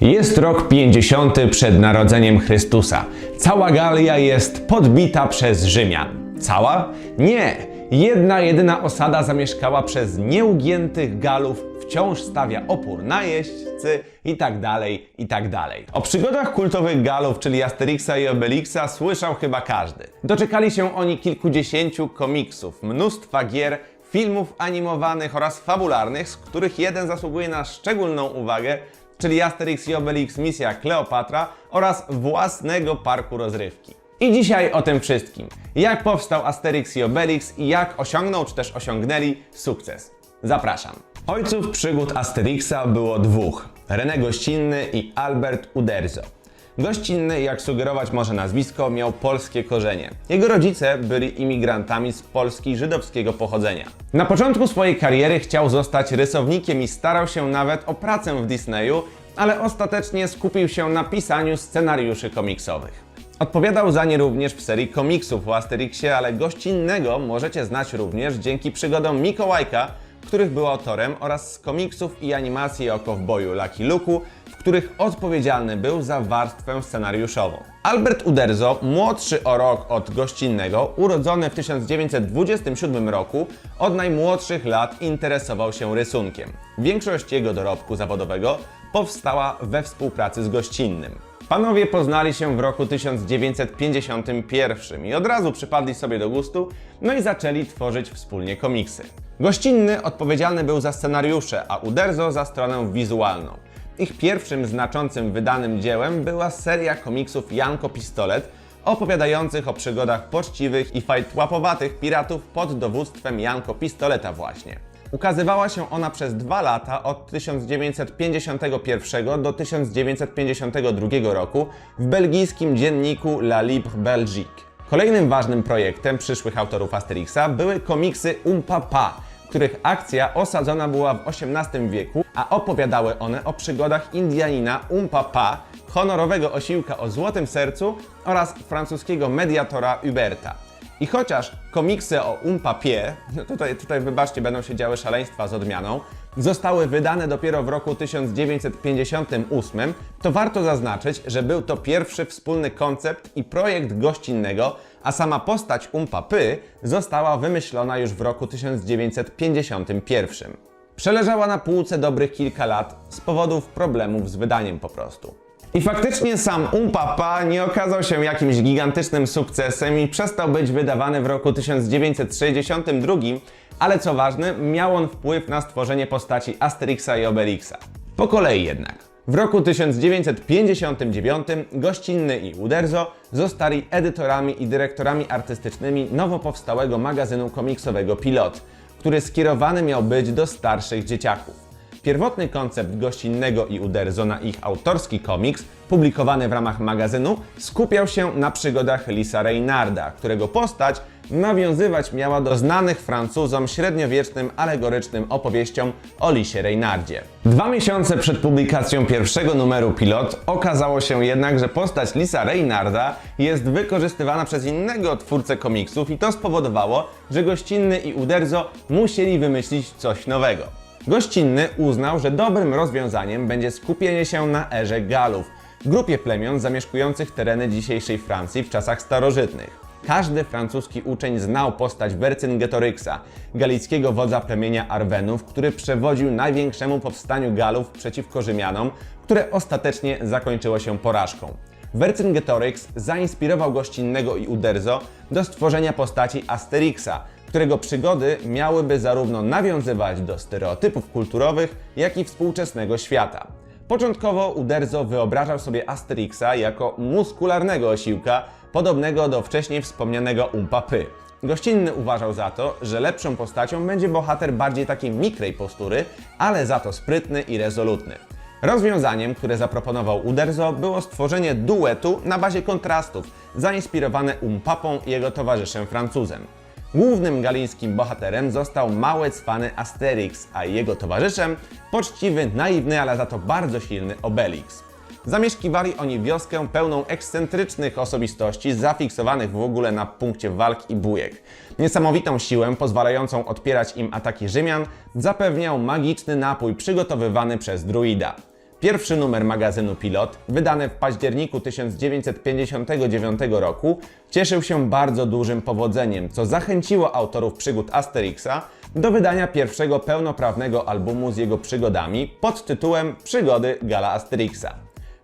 Jest rok 50 przed narodzeniem Chrystusa. Cała Galia jest podbita przez Rzymian. Cała? Nie! Jedna jedyna osada zamieszkała przez nieugiętych Galów wciąż stawia opór najeźdźcy i tak dalej, i tak dalej. O przygodach kultowych Galów, czyli Asterixa i Obelixa, słyszał chyba każdy. Doczekali się oni kilkudziesięciu komiksów, mnóstwa gier, filmów animowanych oraz fabularnych, z których jeden zasługuje na szczególną uwagę, czyli Asterix i Obelix Misja Kleopatra oraz własnego parku rozrywki. I dzisiaj o tym wszystkim. Jak powstał Asterix i Obelix i jak osiągnął czy też osiągnęli sukces. Zapraszam. Ojców przygód Asterixa było dwóch. René Gościnny i Albert Uderzo. Gościnny, jak sugerować może nazwisko, miał polskie korzenie. Jego rodzice byli imigrantami z Polski żydowskiego pochodzenia. Na początku swojej kariery chciał zostać rysownikiem i starał się nawet o pracę w Disneyu, ale ostatecznie skupił się na pisaniu scenariuszy komiksowych. Odpowiadał za nie również w serii komiksów o Asterixie, ale gościnnego możecie znać również dzięki przygodom Mikołajka, których był autorem, oraz z komiksów i animacji o kowboju Lucky Luke'u, w których odpowiedzialny był za warstwę scenariuszową. Albert Uderzo, młodszy o rok od gościnnego, urodzony w 1927 roku, od najmłodszych lat interesował się rysunkiem. Większość jego dorobku zawodowego powstała we współpracy z gościnnym. Panowie poznali się w roku 1951 i od razu przypadli sobie do gustu, no i zaczęli tworzyć wspólnie komiksy. Gościnny odpowiedzialny był za scenariusze, a Uderzo za stronę wizualną. Ich pierwszym znaczącym wydanym dziełem była seria komiksów Janko Pistolet, opowiadających o przygodach poczciwych i fajtłapowatych piratów pod dowództwem Janko Pistoleta właśnie. Ukazywała się ona przez dwa lata od 1951 do 1952 roku w belgijskim dzienniku La Libre Belgique. Kolejnym ważnym projektem przyszłych autorów Asterixa były komiksy Umpa Pa, których akcja osadzona była w XVIII wieku, a opowiadały one o przygodach Indianina Umpa Pa, honorowego osiłka o złotym sercu oraz francuskiego mediatora Huberta. I chociaż komiksy o Umpapie, no tutaj, tutaj wybaczcie, będą się działy szaleństwa z odmianą, zostały wydane dopiero w roku 1958, to warto zaznaczyć, że był to pierwszy wspólny koncept i projekt gościnnego, a sama postać Umpapy została wymyślona już w roku 1951. Przeleżała na półce dobrych kilka lat z powodów problemów z wydaniem po prostu. I faktycznie sam Umpapa nie okazał się jakimś gigantycznym sukcesem i przestał być wydawany w roku 1962, ale co ważne, miał on wpływ na stworzenie postaci Asterixa i Obelixa. Po kolei jednak. W roku 1959 Gościnny i Uderzo zostali edytorami i dyrektorami artystycznymi nowo powstałego magazynu komiksowego Pilot, który skierowany miał być do starszych dzieciaków. Pierwotny koncept gościnnego i Uderzo na ich autorski komiks, publikowany w ramach magazynu, skupiał się na przygodach Lisa Reynarda, którego postać nawiązywać miała do znanych Francuzom średniowiecznym alegorycznym opowieściom o Lisie Reynardzie. Dwa miesiące przed publikacją pierwszego numeru Pilot okazało się jednak, że postać Lisa Reynarda jest wykorzystywana przez innego twórcę komiksów i to spowodowało, że Gościnny i Uderzo musieli wymyślić coś nowego. Gościnny uznał, że dobrym rozwiązaniem będzie skupienie się na erze Galów, grupie plemion zamieszkujących tereny dzisiejszej Francji w czasach starożytnych. Każdy francuski uczeń znał postać Vercingetorixa, galickiego wodza plemienia Arwenów, który przewodził największemu powstaniu Galów przeciwko Rzymianom, które ostatecznie zakończyło się porażką. Vercingetorix zainspirował gościnnego i Uderzo do stworzenia postaci Asterixa, którego przygody miałyby zarówno nawiązywać do stereotypów kulturowych, jak i współczesnego świata. Początkowo Uderzo wyobrażał sobie Asterixa jako muskularnego osiłka, podobnego do wcześniej wspomnianego Umpapy. Gościnny uważał za to, że lepszą postacią będzie bohater bardziej takiej mikrej postury, ale za to sprytny i rezolutny. Rozwiązaniem, które zaproponował Uderzo, było stworzenie duetu na bazie kontrastów, zainspirowane Umpapą i jego towarzyszem Francuzem. Głównym galińskim bohaterem został mały cwany Asterix, a jego towarzyszem poczciwy, naiwny, ale za to bardzo silny Obelix. Zamieszkiwali oni wioskę pełną ekscentrycznych osobistości, zafiksowanych w ogóle na punkcie walk i bujek. Niesamowitą siłę pozwalającą odpierać im ataki Rzymian zapewniał magiczny napój przygotowywany przez druida. Pierwszy numer magazynu Pilot, wydany w październiku 1959 roku, cieszył się bardzo dużym powodzeniem, co zachęciło autorów przygód Asterixa do wydania pierwszego pełnoprawnego albumu z jego przygodami pod tytułem Przygody Gala Asterixa.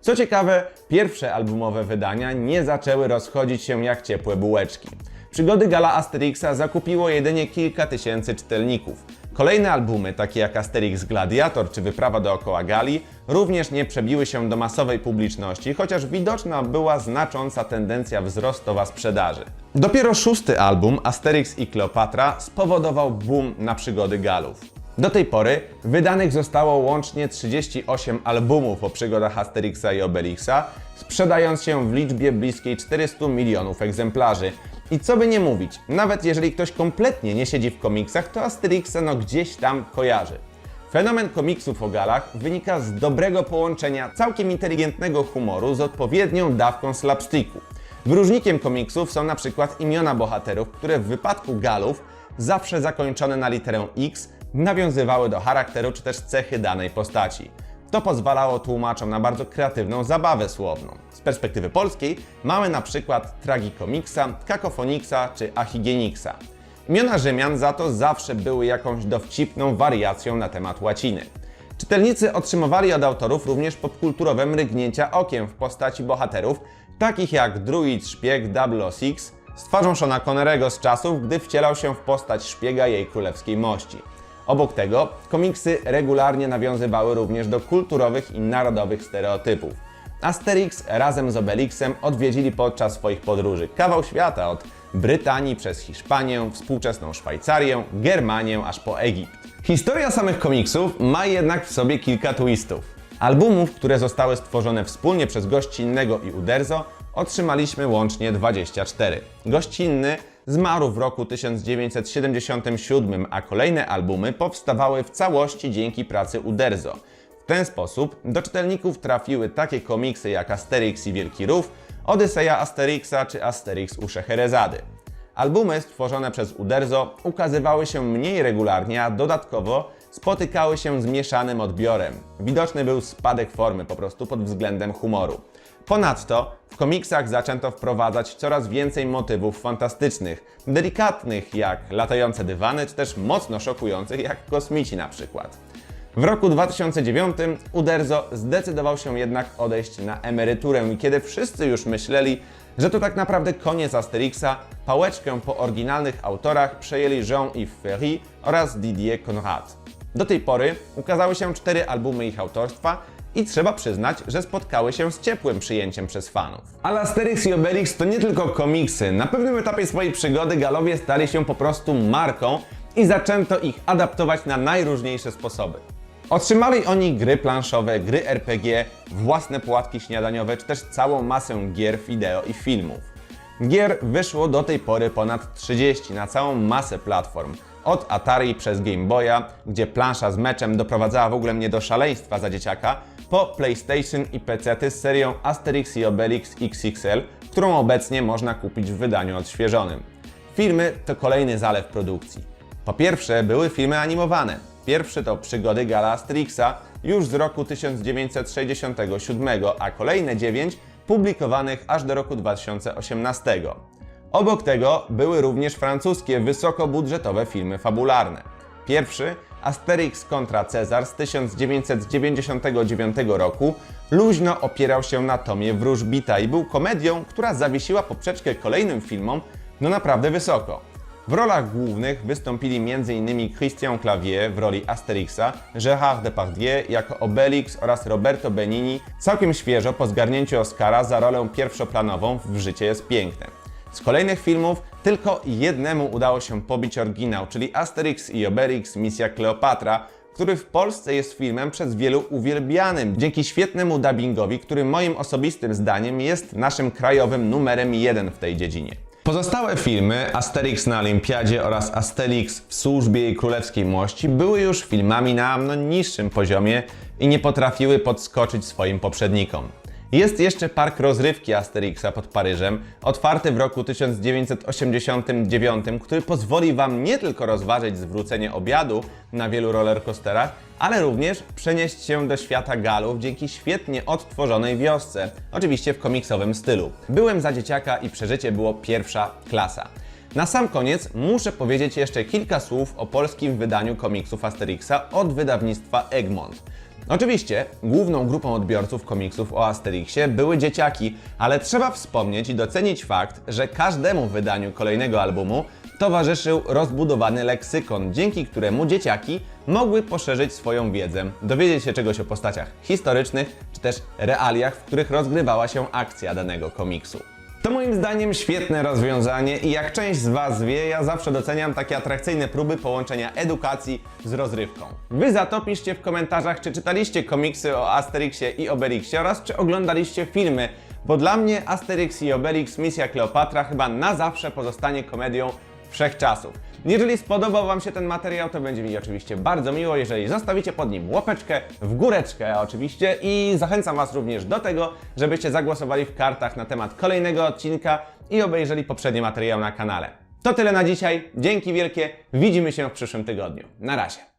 Co ciekawe, pierwsze albumowe wydania nie zaczęły rozchodzić się jak ciepłe bułeczki. Przygody Gala Asterixa zakupiło jedynie kilka tysięcy czytelników. Kolejne albumy, takie jak Asterix Gladiator czy Wyprawa dookoła Gali, również nie przebiły się do masowej publiczności, chociaż widoczna była znacząca tendencja wzrostowa sprzedaży. Dopiero szósty album, Asterix i Kleopatra, spowodował boom na przygody Galów. Do tej pory wydanych zostało łącznie 38 albumów o przygodach Asterixa i Obelixa, sprzedając się w liczbie bliskiej 400 milionów egzemplarzy. I co by nie mówić, nawet jeżeli ktoś kompletnie nie siedzi w komiksach, to Asterixa no gdzieś tam kojarzy. Fenomen komiksów o galach wynika z dobrego połączenia całkiem inteligentnego humoru z odpowiednią dawką slapsticku. Wyróżnikiem komiksów są na przykład imiona bohaterów, które w wypadku galów, zawsze zakończone na literę X, nawiązywały do charakteru czy też cechy danej postaci. To pozwalało tłumaczom na bardzo kreatywną zabawę słowną. Z perspektywy polskiej mamy na przykład Tragikomiksa, Kakofonixa czy Achigeniksa. Imiona Rzymian za to zawsze były jakąś dowcipną wariacją na temat łaciny. Czytelnicy otrzymywali od autorów również popkulturowe mrygnięcia okiem w postaci bohaterów, takich jak druid szpieg 006 z twarzą Shona Connerego z czasów, gdy wcielał się w postać szpiega jej królewskiej mości. Obok tego, komiksy regularnie nawiązywały również do kulturowych i narodowych stereotypów. Asterix razem z Obelixem odwiedzili podczas swoich podróży kawał świata od Brytanii przez Hiszpanię, współczesną Szwajcarię, Germanię aż po Egipt. Historia samych komiksów ma jednak w sobie kilka twistów. Albumów, które zostały stworzone wspólnie przez Gościnnego i Uderzo, otrzymaliśmy łącznie 24. Gościnny zmarł w roku 1977, a kolejne albumy powstawały w całości dzięki pracy Uderzo. W ten sposób do czytelników trafiły takie komiksy jak Asterix i Wielki Rów, Odyseja Asterixa czy Asterix u Szeherezady. Albumy stworzone przez Uderzo ukazywały się mniej regularnie, a dodatkowo spotykały się z mieszanym odbiorem. Widoczny był spadek formy po prostu pod względem humoru. Ponadto w komiksach zaczęto wprowadzać coraz więcej motywów fantastycznych, delikatnych jak latające dywany, czy też mocno szokujących jak kosmici na przykład. W roku 2009 Uderzo zdecydował się jednak odejść na emeryturę i kiedy wszyscy już myśleli, że to tak naprawdę koniec Asterixa, pałeczkę po oryginalnych autorach przejęli Jean-Yves Ferry oraz Didier Conrad. Do tej pory ukazały się cztery albumy ich autorstwa i trzeba przyznać, że spotkały się z ciepłym przyjęciem przez fanów. Ale Asterix i Obelix to nie tylko komiksy. Na pewnym etapie swojej przygody Galowie stali się po prostu marką i zaczęto ich adaptować na najróżniejsze sposoby. Otrzymali oni gry planszowe, gry RPG, własne płatki śniadaniowe, czy też całą masę gier wideo i filmów. Gier wyszło do tej pory ponad 30 na całą masę platform. Od Atari przez Game Boya, gdzie plansza z meczem doprowadzała w ogóle mnie do szaleństwa za dzieciaka, po PlayStation i PC z serią Asterix i Obelix XXL, którą obecnie można kupić w wydaniu odświeżonym. Filmy to kolejny zalew produkcji. Po pierwsze, były filmy animowane. Pierwszy to Przygody Gala Asterixa już z roku 1967, a kolejne 9 publikowanych aż do roku 2018. Obok tego były również francuskie wysokobudżetowe filmy fabularne. Pierwszy, Asterix kontra Cezar z 1999 roku, luźno opierał się na tomie Wróżbita i był komedią, która zawiesiła poprzeczkę kolejnym filmom no naprawdę wysoko. W rolach głównych wystąpili m.in. Christian Clavier w roli Asterixa, Gérard Depardieu jako Obelix oraz Roberto Benigni całkiem świeżo po zgarnięciu Oscara za rolę pierwszoplanową w Życie jest piękne. Z kolejnych filmów tylko jednemu udało się pobić oryginał, czyli Asterix i Obelix Misja Kleopatra, który w Polsce jest filmem przez wielu uwielbianym, dzięki świetnemu dubbingowi, który moim osobistym zdaniem jest naszym krajowym numerem jeden w tej dziedzinie. Pozostałe filmy, Asterix na Olimpiadzie oraz Asterix w służbie jej królewskiej mości, były już filmami na no, niższym poziomie i nie potrafiły podskoczyć swoim poprzednikom. Jest jeszcze park rozrywki Asterixa pod Paryżem, otwarty w roku 1989, który pozwoli Wam nie tylko rozważyć zwrócenie obiadu na wielu rollercoasterach, ale również przenieść się do świata galów dzięki świetnie odtworzonej wiosce, oczywiście w komiksowym stylu. Byłem za dzieciaka i przeżycie było pierwsza klasa. Na sam koniec muszę powiedzieć jeszcze kilka słów o polskim wydaniu komiksów Asterixa od wydawnictwa Egmont. Oczywiście główną grupą odbiorców komiksów o Asterixie były dzieciaki, ale trzeba wspomnieć i docenić fakt, że każdemu wydaniu kolejnego albumu towarzyszył rozbudowany leksykon, dzięki któremu dzieciaki mogły poszerzyć swoją wiedzę, dowiedzieć się czegoś o postaciach historycznych czy też realiach, w których rozgrywała się akcja danego komiksu. To moim zdaniem świetne rozwiązanie i jak część z Was wie, ja zawsze doceniam takie atrakcyjne próby połączenia edukacji z rozrywką. Wy za to piszcie w komentarzach, czy czytaliście komiksy o Asterixie i Obelixie oraz czy oglądaliście filmy, bo dla mnie Asterix i Obelix Misja Kleopatra chyba na zawsze pozostanie komedią wszechczasów. Jeżeli spodobał Wam się ten materiał, to będzie mi oczywiście bardzo miło, jeżeli zostawicie pod nim łapeczkę w góreczkę oczywiście i zachęcam Was również do tego, żebyście zagłosowali w kartach na temat kolejnego odcinka i obejrzeli poprzedni materiał na kanale. To tyle na dzisiaj, dzięki wielkie, widzimy się w przyszłym tygodniu. Na razie.